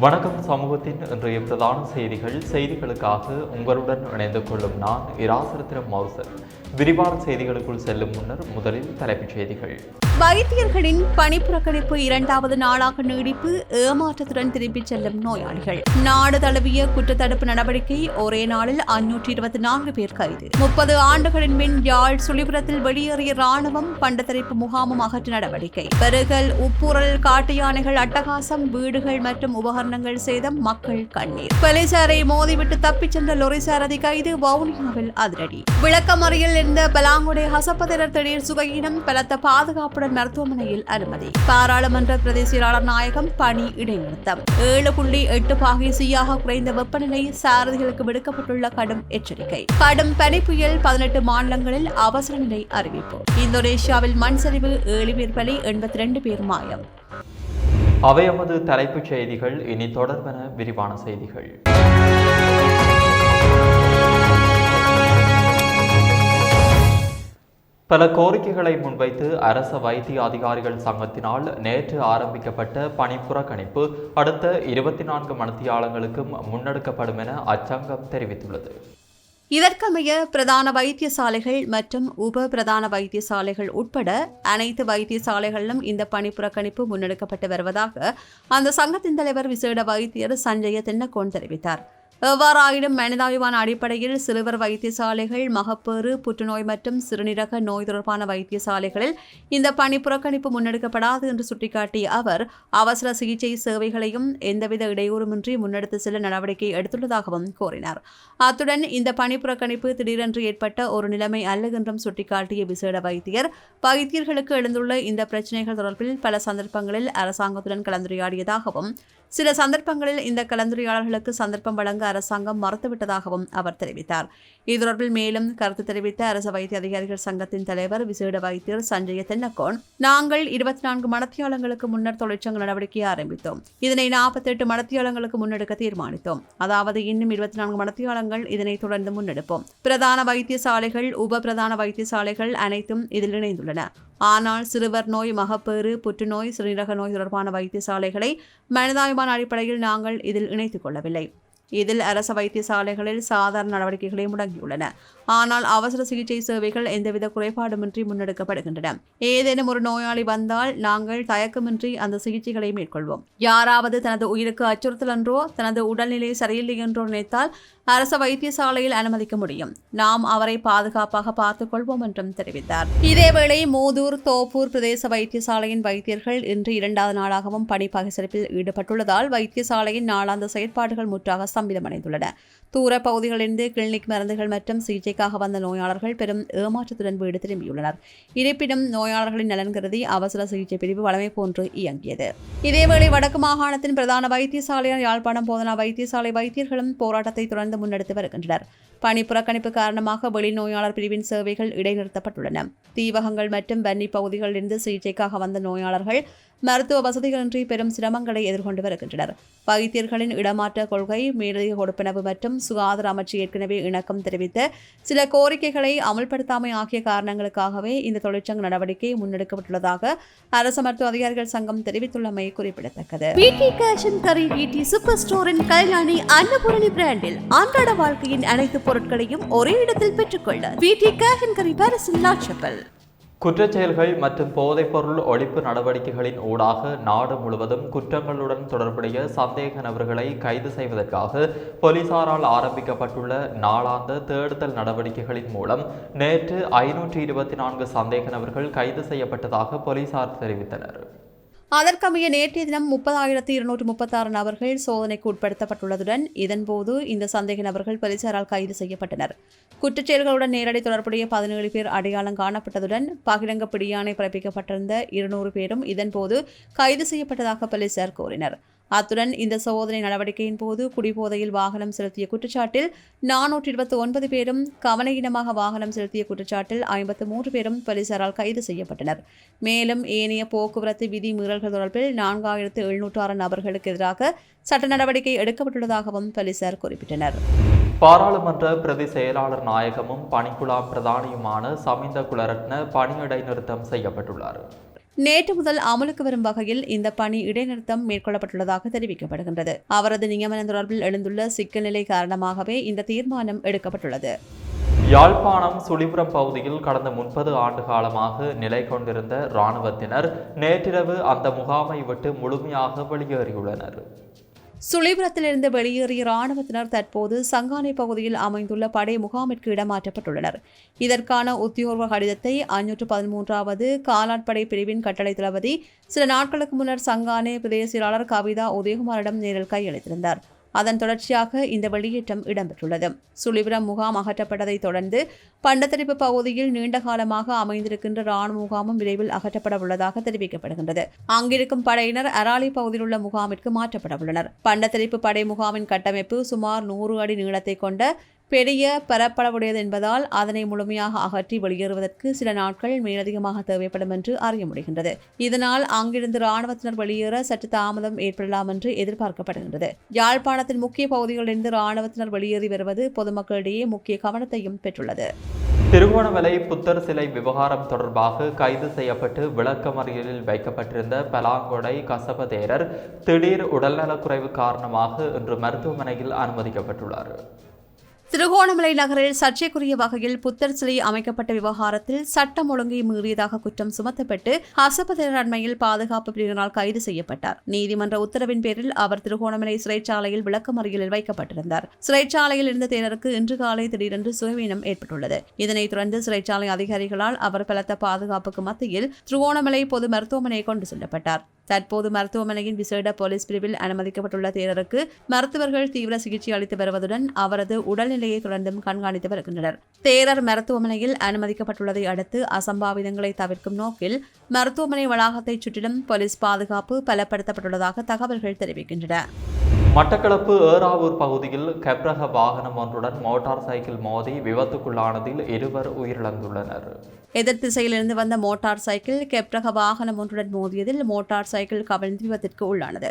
வணக்கம் சமூகத்தின் இன்றைய பிரதான செய்திகள் செய்திகளுக்காக உங்களுடன் இணைந்து கொள்ளும் நான் இராசரத்திரம் மௌசர் விரிவான செய்திகளுக்குள் செல்லும் முன்னர் முதலில் தலைப்புச் செய்திகள். வைத்தியர்களின் பணிப்புறக்கணிப்பு இரண்டாவது நாளாக நீடிப்பு ஏமாற்றத்துடன் திரும்பிச் செல்லும் நோயாளிகள். நாடு தழுவிய குற்றத்தடுப்பு நடவடிக்கை ஒரே நாளில் அஞ்சூற்றி இருபத்தி நான்கு பேர் கைது. முப்பது ஆண்டுகளின் பின் யாழ் சுழிபுரத்தில் வெளியேறிய ராணுவம் பண்டத்தரிப்பு முகாமும் அகற்ற நடவடிக்கை. பெருகல் உப்புரல் காட்டு யானைகள் அட்டகாசம் வீடுகள் மற்றும் உபகரணங்கள் சேதம் மக்கள் கண்ணீர். பெலிசாரை மோதிவிட்டு தப்பிச் சென்ற லொரிசாரதி கைது வவுனியாவில் அதிரடி. விளக்கமறியல் இருந்த பலாங்குடை ஹசபதிரர் திடீர் சுகையினம் பலத்த பாதுகாப்புடன் மருத்துவமனையில் அனுமதி. பாராளுமன்ற பிரதேசியலாளர் நாயகம் பணி இடைநிறுத்தம். ஏழு புள்ளி எட்டு பாகிசியாக குறைந்த வெப்பநிலை சாரதிகளுக்கு விடுக்கப்பட்டுள்ள கடும் எச்சரிக்கை. கடும் பனி புயல் பதினெட்டு மாநிலங்களில் அவசர நிலை அறிவிப்பு. இந்தோனேஷியாவில் மண் சரிவு ஏழு பேர் பலி எண்பத்தி ரெண்டு பேர் மாயம். அவை எமது தலைப்புச் செய்திகள். இனி தொடர்பென விரிவான செய்திகள். பல கோரிக்கைகளை முன்வைத்து அரச வைத்திய அதிகாரிகள் சங்கத்தினால் நேற்று ஆரம்பிக்கப்பட்ட பணிப்புறக்கணிப்பு அடுத்த இருபத்தி நான்கு மணித்தியாலங்களுக்கும் முன்னெடுக்கப்படும் என அச்சங்கம் தெரிவித்துள்ளது. இதற்கமைய பிரதான வைத்தியசாலைகள் மற்றும் உப பிரதான வைத்தியசாலைகள் உட்பட அனைத்து வைத்தியசாலைகளிலும் இந்த பணி புறக்கணிப்பு முன்னெடுக்கப்பட்டு வருவதாக அந்த சங்கத்தின் தலைவர் விசேட வைத்தியர் சஞ்சய தென்னக்கோன் தெரிவித்தார். எவ்வாறாயினும் மனிதாபிமான அடிப்படையில் சிறுவர் வைத்தியசாலைகள் மகப்பேறு புற்றுநோய் மற்றும் சிறுநீரக நோய் தொடர்பான வைத்தியசாலைகளில் இந்த பணி புறக்கணிப்பு முன்னெடுக்கப்படாது என்று சுட்டிக்காட்டிய அவர் அவசர சிகிச்சை சேவைகளையும் எந்தவித இடையூறுமின்றி முன்னெடுத்து செல்ல நடவடிக்கை எடுத்துள்ளதாகவும் கூறினார். அத்துடன் இந்த பணி புறக்கணிப்பு திடீரென்று ஏற்பட்ட ஒரு நிலைமை அல்ல என்றும் சுட்டிக்காட்டிய விசேட வைத்தியர் வைத்தியர்களுக்கு எழுந்துள்ள இந்த பிரச்சினைகள் தொடர்பில் பல சந்தர்ப்பங்களில் அரசாங்கத்துடன் கலந்துரையாடியதாகவும் சில சந்தர்ப்பங்களில் இந்த கலந்துரையாடல்களுக்கு சந்தர்ப்பம் வழங்க அரசாங்கம் மறுத்துவிட்டதாகவும் அவர் தெரிவித்தார். இது தொடர்பில் மேலும் கருத்து தெரிவித்த அரசு வைத்திய அதிகாரிகள் சங்கத்தின் தலைவர் விசேட வைத்தியர் சஞ்சய தென்னக்கோன் நாங்கள் இருபத்தி நான்கு மடத்தியாளங்களுக்கு முன்னர் தொழிற்சங்க நடவடிக்கையை ஆரம்பித்தோம். இதனை நாற்பத்தி எட்டு மடத்தியாளங்களுக்கு முன்னெடுக்க தீர்மானித்தோம். அதாவது இன்னும் இருபத்தி நான்கு மடத்தியாளங்கள் இதனை தொடர்ந்து முன்னெடுப்போம். பிரதான வைத்தியசாலைகள் உப பிரதான வைத்தியசாலைகள் அனைத்தும் இதில் இணைந்துள்ளன. ஆனால் சிறுவர் நோய் மகப்பேறு புற்றுநோய் சிறுநீரக நோய் தொடர்பான வைத்தியசாலைகளை மனிதாபிமான அடிப்படையில் நாங்கள் இதில் இணைத்துக் கொள்ளவில்லை. இதில் அரச வைத்தியசாலைகளில் சாதாரண நடவடிக்கைகளை முடங்கியுள்ளன. ஆனால் அவசர சிகிச்சை சேவைகள் எந்தவித குறைபாடுமின்றி முன்னெடுக்கப்படுகின்றன. ஏதேனும் ஒரு நோயாளி வந்தால் நாங்கள் தயக்கமின்றி அந்த சிகிச்சைகளை மேற்கொள்வோம். யாராவது தனது உயிருக்கு அச்சுறுத்தல் என்றோ தனது உடல்நிலை சரியில்லை என்றோ நினைத்தால் அரச வைத்தியசாலையில் அனுமதிக்க முடியும். நாம் அவரை பாதுகாப்பாக பார்த்துக் கொள்வோம் என்றும் தெரிவித்தார். இதேவேளை மூதூர் தோப்பூர் பிரதேச வைத்தியசாலையின் வைத்தியர்கள் இன்று இரண்டாவது நாளாகவும் பணி பகிசரிப்பில் ஈடுபட்டுள்ளதால் வைத்தியசாலையின் நாளாந்த செயற்பாடுகள் முற்றாக ஸ்தம்பிதமடைந்துள்ளன. தூர பகுதிகளிலிருந்து கிளினிக் மருந்துகள் மற்றும் சிகிச்சைக்காக வந்த நோயாளர்கள் பெரும் ஏமாற்றத்துடன் வீடு திரும்பியுள்ளனர். இருப்பினும் நோயாளர்களின் நலன் கருதி அவசர சிகிச்சை பிரிவு வளமை போன்று இயங்கியது. இதேவேளை வடக்கு மாகாணத்தின் பிரதான வைத்தியசாலையான யாழ்ப்பாணம் போதனா வைத்தியசாலை வைத்தியர்களும் போராட்டத்தை தொடர்ந்து முன்னெடுத்து வருகின்றனர் பணி புறக்கணிப்பு காரணமாக வெளிநோயாளர் பிரிவின் சேவைகள் இடைநிறுத்தப்பட்டுள்ளன. தீவகங்கள் மற்றும் வன்னி பகுதிகளிலிருந்து சிகிச்சைக்காக வந்த நோயாளர்கள் மருத்துவ வசதிகளின்றி பெரும் சிரமங்களை எதிர்கொண்டு வருகின்றனர். வைத்தியர்களின் இடமாற்ற கொள்கை மேலதிக கொடுப்பனவு மற்றும் சுகாதார அமைச்சு ஏற்கனவே இணக்கம் தெரிவித்த சில கோரிக்கைகளை அமல்படுத்தாமை ஆகிய காரணங்களுக்காகவே இந்த தொழிற்சங்க நடவடிக்கை முன்னெடுக்கப்பட்டுள்ளதாக அரசு மருத்துவ அதிகாரிகள் சங்கம் தெரிவித்துள்ளமை குறிப்பிடத்தக்கது. சூப்பர் ஸ்டோரின் கல்யாணி அன்னபூரணி பிராண்டில் அன்றாட வாழ்க்கையின் அனைத்து பொருட்களையும் ஒரே இடத்தில் பெற்றுக்கொள்ள பிடி கேஷன் கரி பாரிசின் லாட்சப்பல் குற்றச்செயல்கள் மற்றும் போதைப்பொருள் ஒழிப்பு நடவடிக்கைகளின் ஊடாக நாடு முழுவதும் குற்றங்களுடன் தொடர்புடைய சந்தேக நபர்களை கைது செய்வதற்காக போலீசாரால் ஆரம்பிக்கப்பட்டுள்ள நாளாந்த தேடுதல் நடவடிக்கைகளின் மூலம் நேற்று ஐநூற்றி இருபத்தி நான்கு சந்தேக நபர்கள் கைது செய்யப்பட்டதாக போலீசார் தெரிவித்தனர். அதற்கமைய நேற்றைய தினம் முப்பதாயிரத்தி இருநூற்று முப்பத்தாறு நபர்கள் சோதனைக்கு உட்படுத்தப்பட்டுள்ளதுடன் இதன்போது இந்த சந்தேக நபர்கள் போலீசாரால் கைது செய்யப்பட்டனர். குற்றச்செயல்களுடன் நேரடி தொடர்புடைய பதினேழு பேர் அடையாளம் காணப்பட்டதுடன் பகிரங்க பிடியாணை பிறப்பிக்கப்பட்டிருந்த இருநூறு பேரும் இதன்போது கைது செய்யப்பட்டதாக போலீசார் கூறினர். அத்துடன் இந்த சோதனை நடவடிக்கையின் போது குடிபோதையில் வாகனம் செலுத்திய குற்றச்சாட்டில் நானூற்றி இருபத்தி ஒன்பது பேரும் கவனஈனமாக வாகனம் செலுத்திய குற்றச்சாட்டில் ஐம்பத்து மூன்று பேரும் போலீசாரால் கைது செய்யப்பட்டனர். மேலும் ஏனைய போக்குவரத்து விதி மீறல்கள் தொடர்பில் நான்காயிரத்து எழுநூற்று ஆறு நபர்களுக்கு எதிராக சட்ட நடவடிக்கை எடுக்கப்பட்டுள்ளதாகவும் போலீசார் குறிப்பிட்டனர். பாராளுமன்ற பிரதி செயலாளர் நாயகமும் பணிக்குழா பிரதானியுமான சமிந்த குலரத்ன பணியிடை நிறுத்தம் செய்யப்பட்டுள்ளார். நேற்று முதல் அமலுக்கு வரும் வகையில் இந்த பணி இடைநிறுத்தம் மேற்கொள்ளப்பட்டுள்ளதாக தெரிவிக்கப்படுகின்றது. அவரது நியமனம் தொடர்பில் எழுந்துள்ள சிக்கல் நிலை காரணமாகவே இந்த தீர்மானம் எடுக்கப்பட்டுள்ளது. யாழ்ப்பாணம் சுழிபுரம் பகுதியில் கடந்த முப்பது ஆண்டு காலமாக நிலை கொண்டிருந்த இராணுவத்தினர் நேற்றிரவு அந்த முகாமை விட்டு முழுமையாக வெளியேறியுள்ளனர். சுழிபுரத்திலிருந்து வெளியேறிய இராணுவத்தினர் தற்போது சங்கானை பகுதியில் அமைந்துள்ள படை முகாமிற்கு இடமாற்றப்பட்டுள்ளனர். இதற்கான உத்தியோக கடிதத்தை அஞ்சூற்று பதிமூன்றாவது காலாட்படை பிரிவின் கட்டளை தளபதி சில நாட்களுக்கு முன்னர் சங்கானே பிரதேசியாளர் கவிதா உதயகுமாரிடம் நேரில் கையளித்திருந்தார். அதன் தொடர்ச்சியாக இந்த வெளியேற்றம் இடம்பெற்றுள்ளது. சுழிபுரம் முகாம் அகற்றப்பட்டதைத் தொடர்ந்து பண்டத்தரிப்பு பகுதியில் நீண்ட காலமாக அமைந்திருக்கின்ற ராணுவ முகாமும் விரைவில் அகற்றப்பட உள்ளதாக தெரிவிக்கப்படுகின்றது. அங்கிருக்கும் படையினர் அராலி பகுதியில் உள்ள முகாமிற்கு மாற்றப்பட உள்ளனர். பண்டத்தரிப்பு படை முகாமின் கட்டமைப்பு சுமார் நூறு அடி நீளத்தை கொண்ட பெரிய பரப்பளவுடையது என்பதால் அதனை முழுமையாக அகற்றி வெளியேறுவதற்கு சில நாட்கள் மேலதிகமாக தேவைப்படும் என்று அறிய முடிகின்றது. இதனால் அங்கிருந்து இராணுவத்தினர் வெளியேற சற்று தாமதம் ஏற்படலாம் என்று எதிர்பார்க்கப்படுகின்றது. யாழ்ப்பாணத்தின் முக்கிய பகுதிகளிலிருந்து இராணுவத்தினர் வெளியேறி வருவது பொதுமக்களிடையே முக்கிய கவனத்தையும் பெற்றுள்ளது. திருகோணமலை புத்தர் சிலை விவகாரம் தொடர்பாக கைது செய்யப்பட்டு விளக்கமறியலில் வைக்கப்பட்டிருந்த பலாங்கொடை கசப தேரர் திடீர் உடல்நலக்குறைவு காரணமாக இன்று மருத்துவமனையில் அனுமதிக்கப்பட்டுள்ளார். திருகோணமலை நகரில் சர்ச்சைக்குரிய வகையில் புத்தர் சிலை அமைக்கப்பட்ட விவகாரத்தில் சட்டம் ஒழுங்கை மீறியதாக குற்றம் சுமத்தப்பட்டு ஹசபதர் பாதுகாப்பு பிரிவினரால் கைது செய்யப்பட்டார். நீதிமன்ற உத்தரவின் பேரில் அவர் திருகோணமலை சிறைச்சாலையில் விளக்கமறியலில் வைக்கப்பட்டிருந்தார். சிறைச்சாலையில் இருந்த தேனருக்கு இன்று காலை திடீரென்று சுயவீனம் ஏற்பட்டுள்ளது. இதனைத் தொடர்ந்து சிறைச்சாலை அதிகாரிகளால் அவர் பலத்த பாதுகாப்புக்கு மத்தியில் திருகோணமலை பொது மருத்துவமனை கொண்டு செல்லப்பட்டார். தற்போது மருத்துவமனையின் விசேட போலீஸ் பிரிவில் அனுமதிக்கப்பட்டுள்ள தேரருக்கு மருத்துவர்கள் தீவிர சிகிச்சை அளித்து வருவதுடன் அவரது உடல்நிலையை தொடர்ந்தும் கண்காணித்து வருகின்றனர். தேரர் மருத்துவமனையில் அனுமதிக்கப்பட்டுள்ளதை அடுத்து அசம்பாவிதங்களை தவிர்க்கும் நோக்கில் மருத்துவமனை வளாகத்தை சுற்றிலும் போலீஸ் பாதுகாப்பு பலப்படுத்தப்பட்டுள்ளதாக தகவல்கள் தெரிவிக்கின்றன. மட்டக்களப்பு ஏறாவூர் பகுதியில் கெப்ரக வாகனம் ஒன்றுடன் மோட்டார் சைக்கிள் மோதி விபத்துக்குள்ளானதில் இருவர் உயிரிழந்துள்ளனர். எதிர் திசையிலிருந்து வந்த மோட்டார் சைக்கிள் கெப்ரக வாகனம் ஒன்றுடன் மோதியதில் மோட்டார் சைக்கிள் கவிழ்ந்து விபத்திற்கு உள்ளானது.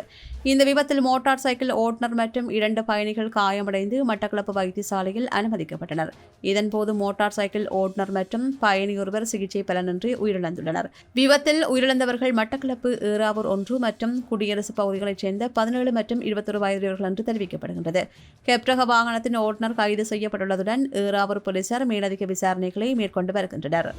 இந்த விபத்தில் மோட்டார் சைக்கிள் ஓட்டுநர் மற்றும் இரண்டு பயணிகள் காயமடைந்து மட்டக்களப்பு வைத்தியசாலையில் அனுமதிக்கப்பட்டனர். இதன்போது மோட்டார் சைக்கிள் ஓட்டுநர் மற்றும் பயணி ஒருவர் சிகிச்சை பலனின்றி உயிரிழந்துள்ளனர். விபத்தில் உயிரிழந்தவர்கள் மட்டக்களப்பு ஏறாவூர் ஒன்று மற்றும் குடியரசு பகுதிகளைச் சேர்ந்த பதினேழு மற்றும் இருபத்தொரு வயதுடையவர்கள் என்று தெரிவிக்கப்படுகின்றது. கெப்ரக வாகனத்தின் ஓட்டுநர் கைது செய்யப்பட்டுள்ளதுடன் ஏறாவூர் போலீசார் மேலதிக விசாரணைகளை மேற்கொண்டு வருகின்றனர்.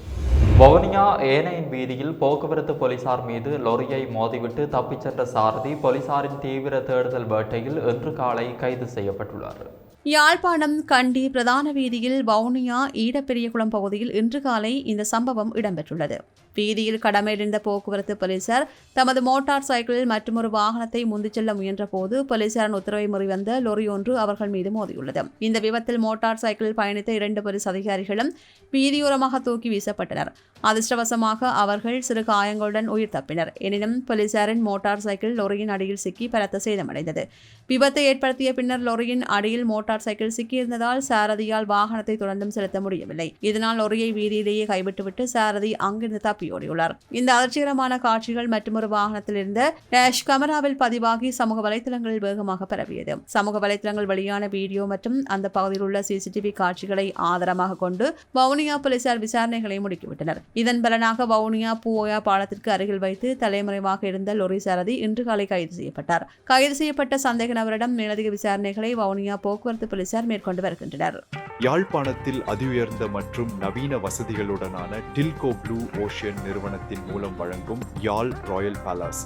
வவுனியா ஏனையின் வீதியில் போக்குவரத்து போலீசார் மீது லொரியை மோதிவிட்டு தப்பிச் சென்ற சாரதி போலீசாரின் தீவிர தேடுதல் வேட்டையில் இன்று காலை கைது செய்யப்பட்டுள்ளார். யாழ்ப்பாணம் கண்டி பிரதான வீதியில் வவுனியா ஈடப்பெரியகுளம் பகுதியில் இன்று காலை இந்த சம்பவம் இடம்பெற்றுள்ளது. வீதியில் கடமையிலிருந்த போக்குவரத்து போலீசார் தமது மோட்டார் சைக்கிளில் மற்றொரு வாகனத்தை முந்திச் செல்ல முயன்றபோது போலீசாரின் உத்தரவை முறிவந்த லொரி ஒன்று அவர்கள் மீது மோதியுள்ளது. இந்த விபத்தில் மோட்டார் சைக்கிளில் பயணித்த இரண்டு போலீஸ் அதிகாரிகளும் வீதியோரமாக தூக்கி வீசப்பட்டனர். அதிர்ஷ்டவசமாக அவர்கள் சிறு காயங்களுடன் உயிர் தப்பினர். எனினும் போலீசாரின் மோட்டார் சைக்கிள் லொரியின் அடியில் சிக்கி பலத்த சேதமடைந்தது. விபத்தை ஏற்படுத்திய பின்னர் லொரியின் அடியில் மோட்டார் சைக்கிள் சிக்கியிருந்ததால் சாரதியால் வாகனத்தை தொடர்ந்தும் செலுத்த முடியவில்லை. இதனால் லொரியை வீதியிலேயே கைவிட்டுவிட்டு சாரதி அங்கிருந்து தப்பியோடியுள்ளார் இந்த அதிர்ச்சிகரமான காட்சிகள் மற்றொரு வாகனத்தில் இருந்த டேஷ் கமராவில் பதிவாகி சமூக வலைதளங்களில் வேகமாக பரவியது. சமூக வலைதளங்கள் வெளியான வீடியோ மற்றும் அந்த பகுதியில் உள்ள சிசிடிவி காட்சிகளை ஆதாரமாக கொண்டு வவுனியா போலீசார் விசாரணைகளை முடுக்கிவிட்டனர். இதன் பலனாக வவுனியா பூவோயா பாலத்திற்கு அருகில் வைத்து தலைமறைவாக இருந்த லொரி சாரதி இன்று காலை கைது செய்யப்பட்டார். கைது செய்யப்பட்ட சந்தேக நபரிடம் மேலதிக விசாரணைகளை வவுனியா போக்குவரத்து போலீசார் மேற்கொண்டு வருகின்றனர். யாழ்ப்பாணத்தில் அதிஉயர்ந்த மற்றும் நவீன வசதிகளுடனான டில்கோ ப்ளூ ஓஷன் ஓஷியன் நிறுவனத்தின் மூலம் வழங்கும் யாழ் ராயல் பேலஸ்.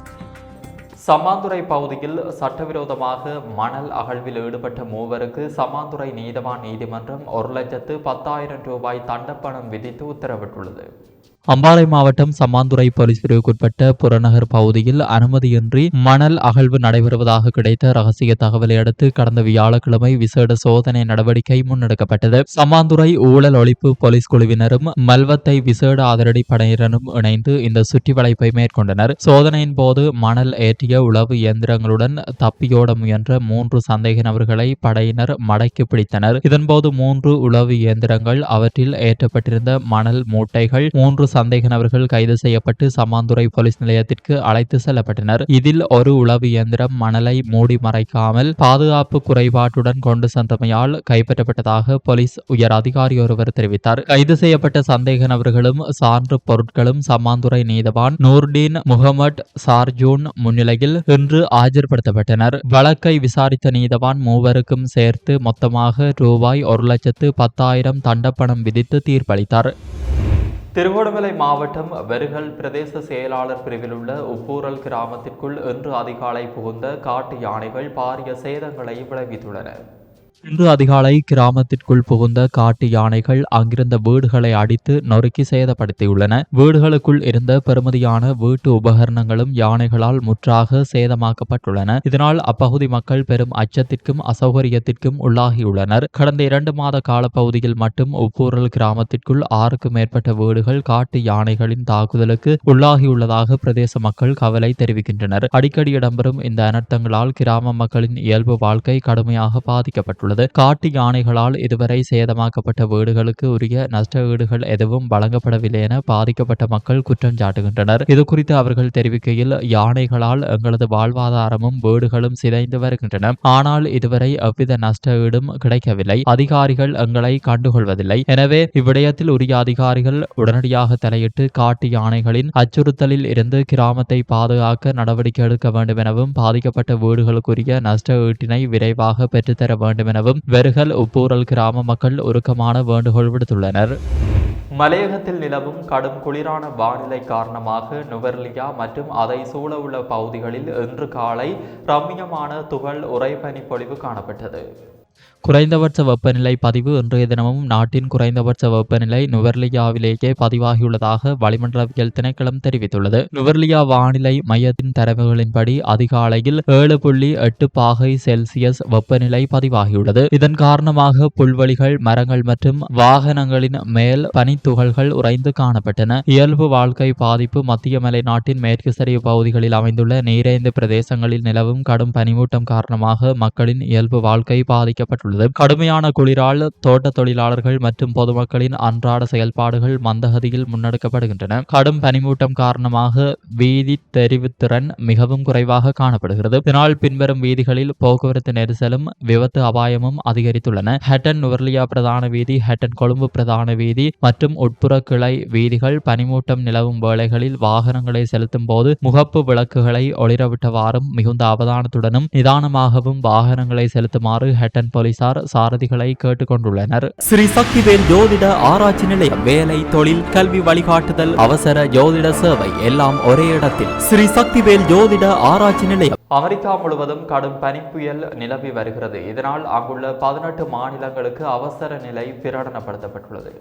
சமாந்துறை பகுதியில் சட்டவிரோதமாக மணல் அகழ்வில் ஈடுபட்ட மூவருக்கு சமாந்துறை நீதவான் நீதிமன்றம் ஒரு லட்சத்து பத்தாயிரம் ரூபாய் தண்டப்பணம் விதித்து உத்தரவிட்டுள்ளது. அம்பாறை மாவட்டம் சம்மாந்துறை போலீஸ் பிரிவுக்குட்பட்ட புறநகர் பகுதியில் அனுமதியின்றி மணல் அகழ்வு நடைபெறுவதாக கிடைத்த ரகசிய தகவலை அடுத்து கடந்த வியாழக்கிழமை விசேட சோதனை நடவடிக்கை முன்னெடுக்கப்பட்டது. சம்மாந்துறை ஊழல் ஒழிப்பு போலீஸ் குழுவினரும் மல்வத்தை விசேட ஆதரடி படையினரும் இணைந்து இந்த சுற்றி வளைப்பை மேற்கொண்டனர். சோதனையின் போது மணல் ஏற்றிய உளவு இயந்திரங்களுடன் தப்பியோட முயன்ற மூன்று சந்தேக நபர்களை படையினர் மடக்கி பிடித்தனர். இதன்போது மூன்று உளவு இயந்திரங்கள் அவற்றில் ஏற்றப்பட்டிருந்த மணல் மூட்டைகள் மூன்று சந்தேக நபர்கள் கைது செய்யப்பட்டு சமாந்துறை போலீஸ் நிலையத்திற்கு அழைத்து செல்லப்பட்டனர். இதில் ஒரு உளவு இயந்திரம் மணலை மூடி மறைக்காமல் பாதுகாப்பு குறைபாட்டுடன் கொண்டு சென்றமையால் கைப்பற்றப்பட்டதாக போலீஸ் உயர் அதிகாரி ஒருவர் தெரிவித்தார். கைது செய்யப்பட்ட சந்தேக நபர்களும் சான்று பொருட்களும் சமாந்துறை நீதவான் நூர்டீன் முகமட் சார்ஜூன் முன்னிலையில் இன்று ஆஜர்படுத்தப்பட்டனர். வழக்கை விசாரித்த நீதவான் மூவருக்கும் சேர்த்து மொத்தமாக ரூபாய் ஒரு லட்சத்து பத்தாயிரம் தண்டப்பணம் விதித்து தீர்ப்பளித்தார். திருகோணமலை மாவட்டம் வெறுகல் பிரதேச செயலாளர் பிரிவில் உள்ள உப்பூரல் கிராமத்திற்குள் இன்று அதிகாலை புகுந்த காட்டு யானைகள் பாரிய சேதங்களை விளைவித்துள்ளன. இன்று அதிகாலை கிராமத்திற்குள் புகுந்த காட்டு யானைகள் அங்கிருந்த வீடுகளை அடித்து நொறுக்கி சேதப்படுத்தியுள்ளன. வீடுகளுக்குள் இருந்த பெருமதியான வீட்டு உபகரணங்களும் யானைகளால் முற்றாக சேதமாக்கப்பட்டுள்ளன. இதனால் அப்பகுதி மக்கள் பெரும் அச்சத்திற்கும் அசௌகரியத்திற்கும் உள்ளாகியுள்ளனர். கடந்த இரண்டு மாத காலப்பகுதியில் மட்டும் உப்பூரல் கிராமத்திற்குள் ஆறுக்கும் மேற்பட்ட வீடுகள் காட்டு யானைகளின் தாக்குதலுக்கு உள்ளாகியுள்ளதாக பிரதேச மக்கள் கவலை தெரிவிக்கின்றனர். அடிக்கடி இடம்பெறும் இந்த அனர்த்தங்களால் கிராம மக்களின் இயல்பு வாழ்க்கை கடுமையாக பாதிக்கப்பட்டுள்ளது. காட்டு யானைகளால் இதுவரை சேதமாக்கப்பட்ட வீடுகளுக்கு உரிய நஷ்ட வீடுகள் எதுவும் வழங்கப்படவில்லை என பாதிக்கப்பட்ட மக்கள் குற்றம் சாட்டுகின்றனர். இது குறித்து அவர்கள் தெரிவிக்கையில் யானைகளால் எங்களது வாழ்வாதாரமும் வீடுகளும் சிதைந்து வருகின்றன. ஆனால் இதுவரை எவ்வித நஷ்ட ஈடும் கிடைக்கவில்லை. அதிகாரிகள் எங்களை கண்டுகொள்வதில்லை. எனவே இவ்விடயத்தில் உரிய அதிகாரிகள் உடனடியாக தலையிட்டு காட்டு யானைகளின் அச்சுறுத்தலில் இருந்து கிராமத்தை பாதுகாக்க நடவடிக்கை எடுக்க வேண்டும் எனவும் பாதிக்கப்பட்ட வீடுகளுக்குரிய நஷ்ட ஈட்டினை விரைவாக பெற்றுத்தர வேண்டும் எனவும் வெறுகல் உப்பூரல் கிராம மக்கள் உருக்கமான வேண்டுகோள் விடுத்துள்ளனர். மலையகத்தில் நிலவும் கடும் குளிரான வானிலை காரணமாக நுவர்லியா மற்றும் அதை சூழவுள்ள பகுதிகளில் இன்று காலை ரம்மியமான துகள் உறைபனி பொழிவு காணப்பட்டது. குறைந்தபட்ச வெப்பநிலை பதிவு இன்றைய தினமும் நாட்டின் குறைந்தபட்ச வெப்பநிலை நுவர்லியாவிலேயே பதிவாகியுள்ளதாக வளிமண்டலவியல் திணைக்களம் தெரிவித்துள்ளது. நுவர்லியா வானிலை மையத்தின் தரவுகளின்படி அதிகாலையில் ஏழு புள்ளி எட்டு பாகை செல்சியஸ் வெப்பநிலை பதிவாகியுள்ளது. இதன் காரணமாக புல்வெளிகள் மரங்கள் மற்றும் வாகனங்களின் மேல் பனித்துகள்கள் உறைந்து காணப்பட்டன. இயல்பு வாழ்க்கை பாதிப்பு மத்திய மலை நாட்டின் மேற்கு சரிவு பகுதிகளில் அமைந்துள்ள நீரேந்து பிரதேசங்களில் நிலவும் கடும் பனிமூட்டம் காரணமாக மக்களின் இயல்பு வாழ்க்கை பாதிக்கப்பட்டுள்ளது. கடுமையான குளிரால் தோட்ட தொழிலாளர்கள் மற்றும் பொதுமக்களின் அன்றாட செயல்பாடுகள் மந்தகதியில் முன்னெடுக்கப்படுகின்றன. கடும் பனிமூட்டம் காரணமாக வீதி தெரிவுத்திறன் மிகவும் குறைவாக காணப்படுகிறது. இதனால் பின்வரும் வீதிகளில் போக்குவரத்து நெரிசலும் விபத்து அபாயமும் அதிகரித்துள்ளன. ஹட்டன் நுவர்லியா பிரதான வீதி ஹட்டன் கொழும்பு பிரதான வீதி மற்றும் உட்புற கிளை வீதிகள் பனிமூட்டம் நிலவும் வேளைகளில் வாகனங்களை செலுத்தும் போது முகப்பு விளக்குகளை ஒளிரவிட்டவாறும் மிகுந்த அவதானத்துடனும் நிதானமாகவும் வாகனங்களை செலுத்துமாறு ஹட்டன் போலீசார் சாரதிகளை கேட்டுக்கொண்டுள்ளனர். ஸ்ரீ சக்திவேல் ஜோதிட ஆராய்ச்சி நிலையம் வேலை தொழில் கல்வி வழிகாட்டுதல் அவசர ஜோதிட சேவை எல்லாம் ஒரே இடத்தில். ஸ்ரீ சக்திவேல் ஜோதிட ஆராய்ச்சி நிலையம். அமெரிக்கா முழுவதும் கடும் பனிப்புயல் நிலவி வருகிறது. இதனால் அங்குள்ள பதினெட்டு மாநிலங்களுக்கு அவசர நிலை பிரகடனப்படுத்தப்பட்டுள்ளது.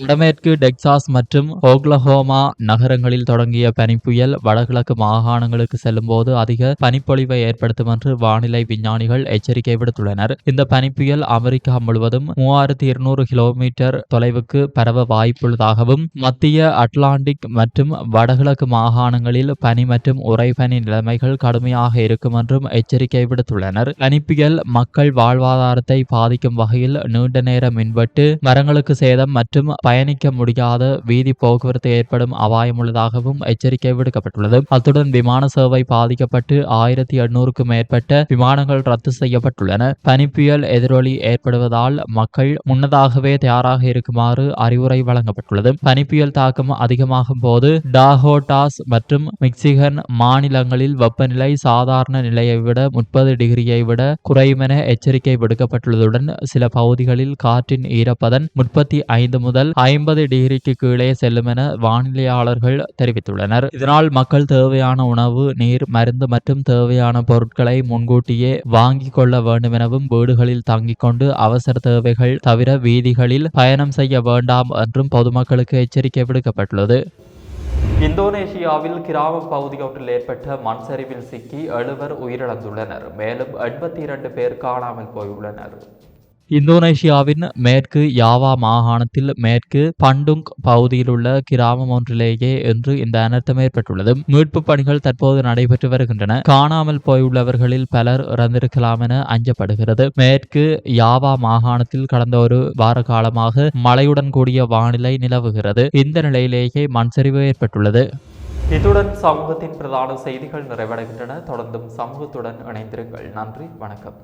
வடமேற்கு டெக்சாஸ் மற்றும் ஓக்லஹோமா நகரங்களில் தொடங்கிய பனிப்புயல் வடகிழக்கு மாகாணங்களுக்கு செல்லும்போது அதிக பனிப்பொழிவை ஏற்படுத்தும் என்று வானிலை விஞ்ஞானிகள் எச்சரிக்கை விடுத்துள்ளனர். இந்த பனிப்புயல் அமெரிக்கா முழுவதும் மூவாயிரத்தி இருநூறு கிலோமீட்டர் தொலைவுக்கு பரவ வாய்ப்புள்ளதாகவும் மத்திய அட்லாண்டிக் மற்றும் வடகிழக்கு மாகாணங்களில் பனி மற்றும் உறைபனி நிலைமைகள் கடுமையாக இருக்கும் என்றும் எச்சரிக்கை விடுத்துள்ளனர். பனிப்புயல் மக்கள் வாழ்வாதாரத்தை பாதிக்கும் வகையில் நீண்ட நேரம் மின்வெட்டு மரங்களுக்கு சேதம் மற்றும் பயணிக்க முடியாத வீதி போக்குவரத்து ஏற்படும் அபாயம் உள்ளதாகவும் எச்சரிக்கை விடுக்கப்பட்டுள்ளது. அத்துடன் விமான சேவை பாதிக்கப்பட்டு ஆயிரத்தி எண்ணூறுக்கும் மேற்பட்ட விமானங்கள் ரத்து செய்யப்பட்டுள்ளன. பனிப்புயல் எதிரொலி ஏற்படுவதால் மக்கள் முன்னதாகவே தயாராக இருக்குமாறு அறிவுரை வழங்கப்பட்டுள்ளது. பனிப்புயல் தாக்கம் அதிகமாகும் போது டாகோட்டாஸ் மற்றும் மிக்சிகன் மாநிலங்களில் வெப்பநிலை சாதாரண நிலையை விட முப்பது டிகிரியை விட குறைமென எச்சரிக்கை விடுக்கப்பட்டுள்ளதுடன் சில பகுதிகளில் காற்றின் ஈரப்பதன் முப்பத்தி ஐந்து முதல் ஐம்பது டிகிரிக்கு கீழே செல்லும் என வானிலையாளர்கள் தெரிவித்துள்ளனர். இதனால் மக்கள் தேவையான உணவு நீர் மருந்து மற்றும் தேவையான பொருட்களை முன்கூட்டியே வாங்கிக் கொள்ள வேண்டும் எனவும் வீடுகளில் தங்கிக் கொண்டு அவசர தேவைகள் தவிர வீதிகளில் பயணம் செய்ய வேண்டாம் என்றும் பொதுமக்களுக்கு எச்சரிக்கை விடுக்கப்பட்டுள்ளது. இந்தோனேஷியாவில் கிராம பகுதி ஒன்றில் ஏற்பட்ட மண் சரிவில் சிக்கி எழுவர் உயிரிழந்துள்ளனர். மேலும் எண்பத்தி இரண்டு பேர் காணாமல் போயுள்ளனர். இந்தோனேஷியாவின் மேற்கு யாவா மாகாணத்தில் மேற்கு பண்டுங் பகுதியில் உள்ள கிராமம் ஒன்றிலேயே இன்று இந்த அனர்த்தம் ஏற்பட்டுள்ளது மீட்பு பணிகள் தற்போது நடைபெற்று வருகின்றன. காணாமல் போயுள்ளவர்களில் பலர் இறந்திருக்கலாம் என அஞ்சப்படுகிறது. மேற்கு யாவா மாகாணத்தில் கடந்த ஒரு வார காலமாக மழையுடன் கூடிய வானிலை நிலவுகிறது. இந்த நிலையிலேயே மண்சரிவு ஏற்பட்டுள்ளது. இத்துடன் சமூகத்தின் பிரதான செய்திகள் நிறைவடைகின்றன. தொடர்ந்தும் சமூகத்துடன் இணைந்திருங்கள். நன்றி. வணக்கம்.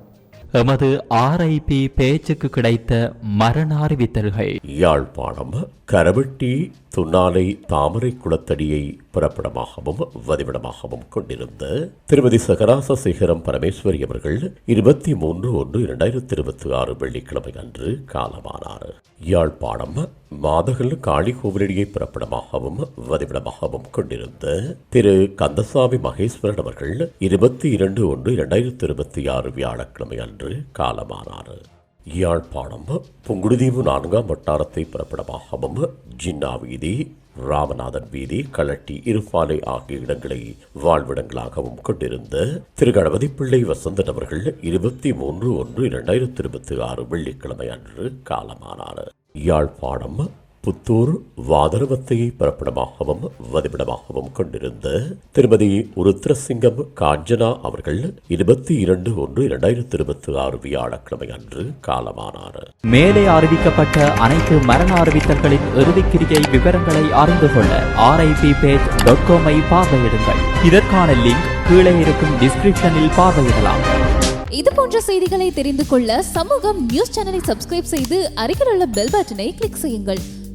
எமது ஆர்ஐபி பேச்சுக்கு கிடைத்த மரண அறிவித்தல்கள் யாழ்ப்பாணம் கரவெட்டி துண்ணாலை தாமரை குளத்தடியை புறப்படமாகவும் வதிவிடமாகவும் கொண்டிருந்த திருமதி சகராச சேகரம் பரமேஸ்வரி அவர்கள் இருபத்தி மூன்று ஒன்று இரண்டாயிரத்தி இருபத்தி ஆறு வெள்ளிக்கிழமை அன்று காலமானார். யாழ்ப்பாணம் மாதகல் காளி கோவிலடியை புறப்படமாகவும் வதிவிடமாகவும் கொண்டிருந்த திரு கந்தசாமி மகேஸ்வரன் அவர்கள் இருபத்தி இரண்டு ஒன்று இரண்டாயிரத்தி இருபத்தி ஆறு வியாழக்கிழமை அன்று காலமானார் யாழ்ப்பாணம் புங்குடுதீவு நான்காம் வட்டாரத்தை புறப்படமாகவும் ஜின்னா வீதி ராமநாதன் வீதி களட்டி இருப்பாலை ஆகிய இடங்களை வாழ்விடங்களாகவும் கொண்டிருந்த திரு கணபதி பிள்ளை வசந்தன் அவர்கள் இருபத்தி மூன்று ஒன்று இரண்டாயிரத்தி இருபத்தி ஆறு வெள்ளிக்கிழமை அன்று காலமானார் யாழ்ப்பாணம் புத்தூர் வாதரவத்தையை பிறப்பிடமாகவும் வதிவிடமாகவும் கொண்டிருந்த திருமதி உருத்ரசிங்கம் காஞ்சனா அவர்கள் இருபத்தி இரண்டு ஒன்று இரண்டாயிரத்தி இருபத்தி ஆறு வியாழக்கிழமை அன்று காலமானார். மேலே அறிவிக்கப்பட்ட அனைத்து மரண அறிவித்தல்களின் இறுதிக்கிரியை விவரங்களை அறிந்து கொள்ள ஆர்ஐபி பேஜ் டாட் காமை பார்வையிடுங்கள். இதற்கான லிங்க் கீழே இருக்கும் டிஸ்கிரிப்ஷனில் பார்வையிடலாம். இது போன்ற செய்திகளை தெரிந்து கொள்ள சமூகம் நியூஸ் சேனலை சப்ஸ்கிரைப் செய்து அருகில் உள்ள பெல் பட்டனை கிளிக் செய்யுங்கள்.